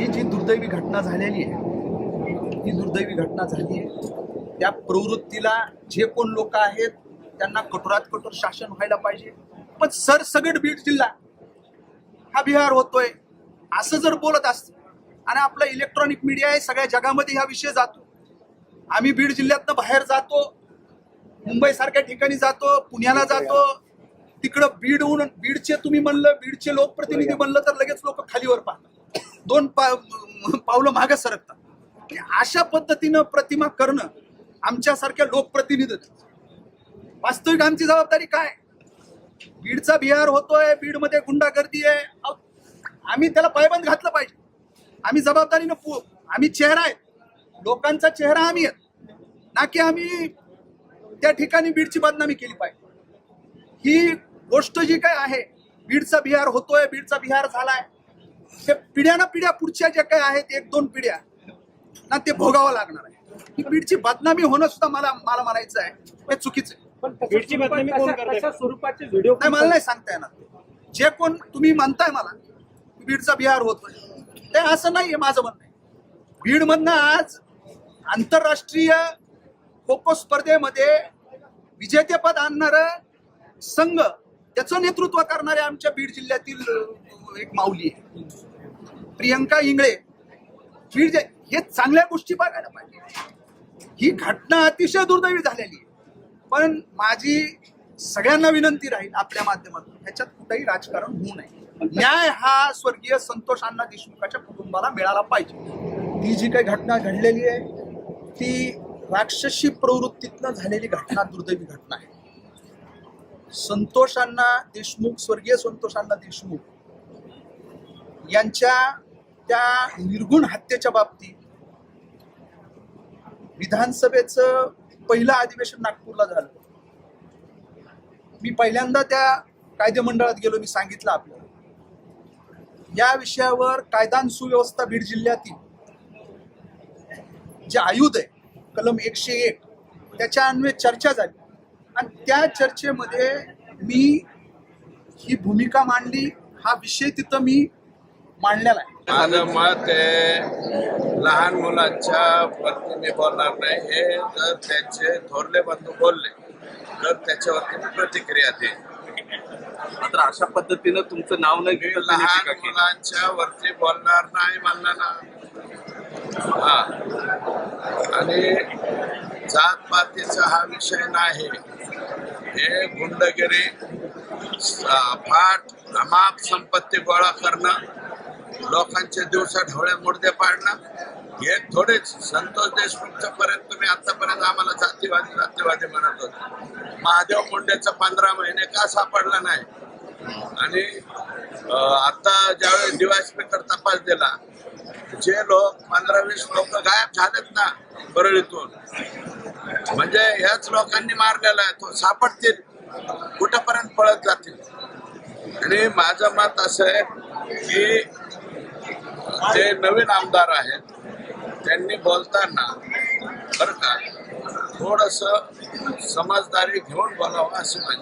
ही जी दुर्दैवी घटना झालेली आहे ही दुर्दैवी घटना झाली आहे त्या प्रवृत्तीला जे कोण लोक आहेत त्यांना कठोरात कठोर शासन व्हायला पाहिजे. पण सरसगट बीड जिल्हा हा बिहार होतोय. असं जर बोलत असत आणि आपला इलेक्ट्रॉनिक मीडिया आहे सगळ्या जगामध्ये हा विषय जातो. आम्ही बीड जिल्ह्यातनं बाहेर जातो मुंबई सारख्या ठिकाणी जातो पुण्याला जातो तिकडं बीडहून बीडचे तुम्ही म्हणलं बीडचे लोकप्रतिनिधी म्हणलं तर लगेच लोक खालीवर पाहतात. दोन पा पावलं मागे सरकतात. अशा पद्धतीनं प्रतिमा करणं आमच्यासारख्या लोकप्रतिनिधी वास्तविक आमची जबाबदारी काय? बीडचा बिहार होतोय बीडमध्ये गुंडागर्दी आहे. आम्ही त्याला पायबंद घातलं पाहिजे. आम्ही जबाबदारीनं पु- आम्ही चेहरा आहे. लोकांचा चेहरा आम्ही आहेत ना की आम्ही त्या ठिकाणी बीडची बदनामी केली पाहिजे. ही गोष्ट जी काय आहे बीडचा बिहार होतोय बीडचा बिहार झालाय. ते पिढ्याना पिढ्या पुढच्या ज्या काय आहेत एक दोन पिढ्या ना ते भोगावं लागणार आहे. ही बीडची बदनामी होणं सुद्धा मला मला म्हणायचं आहे. हे चुकीचं आहे. पण बीडची बदनामी कोण करतंय? स्वरूपाचे व्हिडिओ नाही मला नाही सांगता येणार. जे कोण तुम्ही म्हणताय मला की बीडचा बिहार होतोय ते असं नाहीये माझं म्हणणं आहे. बीडमधनं आज आंतरराष्ट्रीय खो खो स्पर्धेमध्ये विजेतेपद आणणार संघ त्याचं नेतृत्व करणारे आमच्या बीड जिल्ह्यातील एक माऊली आहे. प्रियंका इंगळे. बीड हे चांगल्या गोष्टी बघायला पाहिजे. ही घटना अतिशय दुर्दैवी झालेली आहे. पण माझी सगळ्यांना विनंती राहील आपल्या माध्यमातून ह्याच्यात कुठेही राजकारण होऊ नये. न्याय हा स्वर्गीय संतोष अण्णा देशमुखाच्या कुटुंबाला मिळाला पाहिजे. ही जी काही घटना घडलेली आहे ती राक्षसी प्रवृत्तीतनं झालेली घटना दुर्दैवी घटना आहे. संतोषांना देशमुख स्वर्गीय संतोषांना देशमुख यांच्या त्या निर्गुण हत्येच्या बाबतीत विधानसभेचं पहिलं अधिवेशन नागपूरला झालं. मी पहिल्यांदा त्या कायदे मंडळात गेलो मी सांगितलं आपल्याला. या विषयावर कायदा सुव्यवस्था बीड जिल्ह्यातील जे आयुध आहे कलम एकशे एक त्याच्या अन्वये चर्चा झाली. आणि त्या चर्चेमध्ये मी ही भूमिका मांडली हा विषय तिथं मी मांडलेला आहे. माझं मत आहे लहान मुलांच्या वतीने बोलणार नाही. हे जर त्यांचे थोरले बंधू बोलले तर त्याच्यावरती मी प्रतिक्रिया देईन. मात्र अशा पद्धतीनं तुमचं नाव न घेता त्यांनी लहान टीका केली. मुलांच्या वरती बोलणार नाही म्हणलं ना. हा. आणि जातपातीचा हा विषय नाही. हे गुंडगिरी फाट अमाप संपत्ती गोळा करणं लोकांचे दिवसा ढवळे मुडदे पाडणं हे थोडेच. संतोष देशमुखच्या पर्यंत तुम्ही आतापर्यंत आम्हाला जातीवादी जातीवादी म्हणत होते. महादेव मुंडेचा पंधरा महिने का सापडला नाही? आणि आता ज्यावेळेस डीवायसपी स्पीकर तपास दिला जे लोक पंधरा वीस लोक गायब झालेत ना परळीतून म्हणजे ह्याच लोकांनी मारलेला आहे तो सापडतील कुठपर्यंत पळत जातील? आणि माझं मत असं आहे की जे नवीन आमदार आहेत त्यांनी बोलताना बरं का थोडस समजदारी घेऊन बोलावं असं माझी